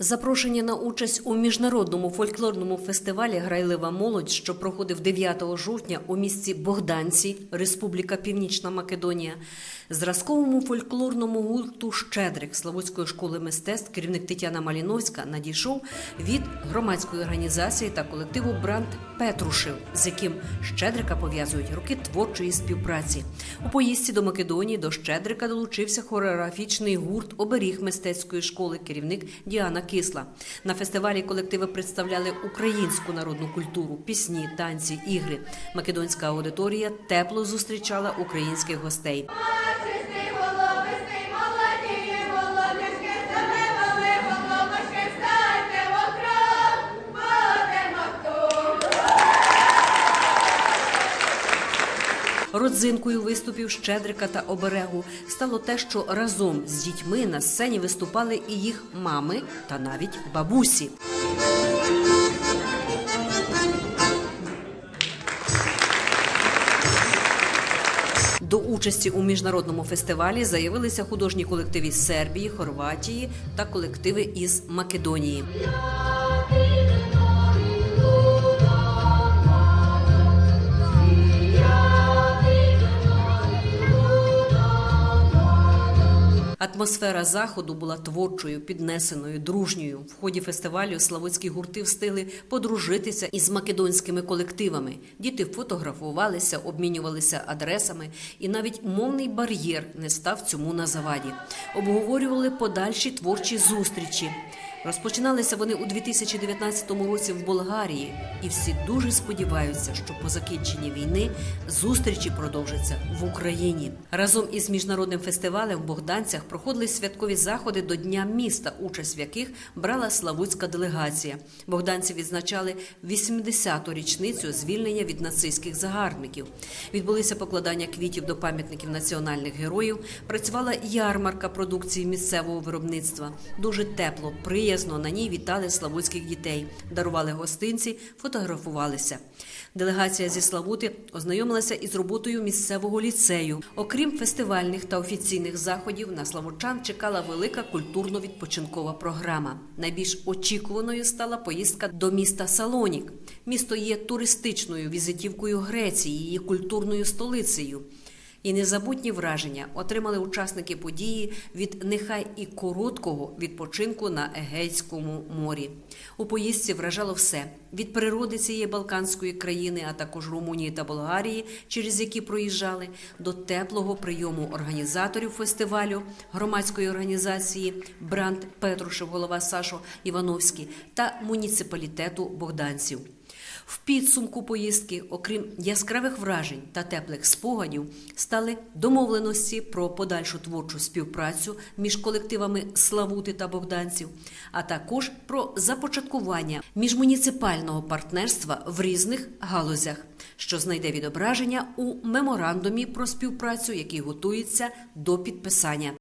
Запрошення на участь у міжнародному фольклорному фестивалі Грайлива молодь, що проходив 9 жовтня у місті Богданці, Республіка Північна Македонія, зразковому фольклорному гурту Щедрик Славутської школи мистецтв керівник Тетяна Маліновська надійшов від громадської організації та колективу Бранд Петрушев, з яким Щедрика пов'язують роки творчої співпраці. У поїздці до Македонії до Щедрика долучився хореографічний гурт Оберіг мистецької школи, керівник Діана Кисла. На фестивалі колективи представляли українську народну культуру, пісні, танці, ігри. Македонська аудиторія тепло зустрічала українських гостей. Родзинкою виступів Щедрика та Оберегу стало те, що разом з дітьми на сцені виступали і їх мами та навіть бабусі. До участі у міжнародному фестивалі заявилися художні колективи із Сербії, Хорватії та колективи із Македонії. Атмосфера заходу була творчою, піднесеною, дружньою. В ході фестивалю славутські гурти встигли подружитися із македонськими колективами. Діти фотографувалися, обмінювалися адресами, і навіть мовний бар'єр не став цьому на заваді. Обговорювали подальші творчі зустрічі. Розпочиналися вони у 2019 році в Болгарії, і всі дуже сподіваються, що по закінченні війни зустрічі продовжаться в Україні. Разом із міжнародним фестивалем в Богданцях проходили святкові заходи до Дня міста, участь в яких брала славутська делегація. Богданці відзначали 80-ту річницю звільнення від нацистських загарбників. Відбулися покладання квітів до пам'ятників національних героїв. Працювала ярмарка продукції місцевого виробництва. Дуже тепло, приязно на ній вітали славутських дітей, дарували гостинці, фотографувалися. Делегація зі Славути ознайомилася із роботою місцевого ліцею. Окрім фестивальних та офіційних заходів, на славучан чекала велика культурно-відпочинкова програма. Найбільш очікуваною стала поїздка до міста Салонік. Місто є туристичною візитівкою Греції, її культурною столицею. І незабутні враження отримали учасники події від нехай і короткого відпочинку на Егейському морі. У поїздці вражало все від природи цієї балканської країни, а також Румунії та Болгарії, через які проїжджали, до теплого прийому організаторів фестивалю громадської організації Бранд Петрушев, голова Сашо Івановський та муніципалітету Богданців. В підсумку поїздки, окрім яскравих вражень та теплих спогадів, стали домовленості про подальшу творчу співпрацю між колективами Славути та Богданців, а також про започаткування міжмуніципального партнерства в різних галузях, що знайде відображення у меморандумі про співпрацю, який готується до підписання.